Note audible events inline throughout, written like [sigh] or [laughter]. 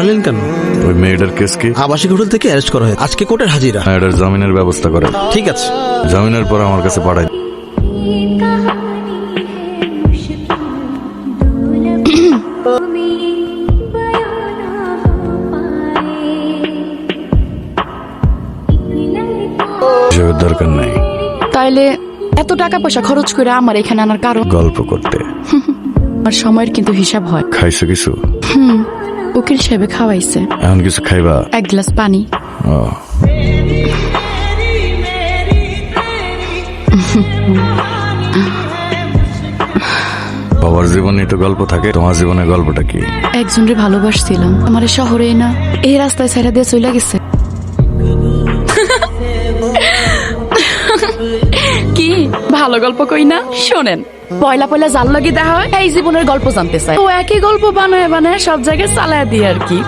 এলেন কেন? ওই মেয়েটার কেস কি? আবাসিক হোটেল থেকে অ্যারেস্ট করা হয়েছে। আজকে কোর্টের হাজিরা। হ্যাঁ, এটার জামিনের ব্যবস্থা করে। ঠিক আছে। জামিনের পর আমার কাছে পাঠাই এসবের দরকার নাই। তাইলে এত টাকা পয়সা খরচ করে আমার এখানে আনার কারণ? গল্প করতে। [laughs] আমার সময়ের কিন্তু হিসাব হয়। খাইছো কিছু? উকিল সাহেবে খাওয়াইছে। এখন কিছু খাইবা? এক গ্লাস পানি। ও। বাবার জীবনে তো গল্প থাকে তোমার জীবনে গল্পটা কি? একজনরে ভালোবাসছিলাম। আমার শহরে না এই রাস্তায় ছেড়ে দিয়ে চলে গেছে। কি? ভালো গল্প কই না? শোনেন। পয়লা পয়লা জাল লাগি দেখা হয় এই জীবনের গল্প জানতে চাই। ও একই গল্প বানায় বানায় সব জায়গায় চালায় দিয়ে আর কি।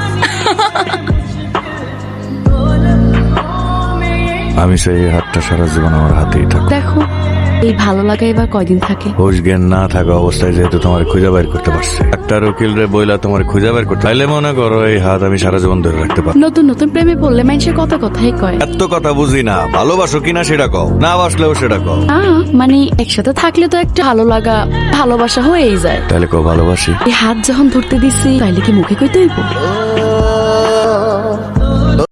আমি সেই হাতটা সারা জীবন আমার হাতেই থাকি দেখো এই ভালো লাগা এবার কয়দিন থাকে? হোশ জ্ঞান না থাকা অবস্থায় যেহেতু তোমার খুঁজে বের করতে পারছে। ডাক্তার উকিল রে বইলা তোমার খুঁজে বের করতে তাইলে মনে করো এই হাত আমি সারা জীবন ধরে রাখতে পারব। নতুন নতুন প্রেমে পড়লে মানুষের কত কথাই কয়। এত কথা বুঝি না। ভালোবাসো কিনা সেটা কও। না বাসলেও সেটা কও। আ, মানে একসাথে থাকলে তো একটা ভালো লাগা ভালোবাসা হয়েই যায়। তাহলে কও ভালোবাসি। এই হাত যখন ধরতে দিছি তাইলে কি মুখে কইতে হইব?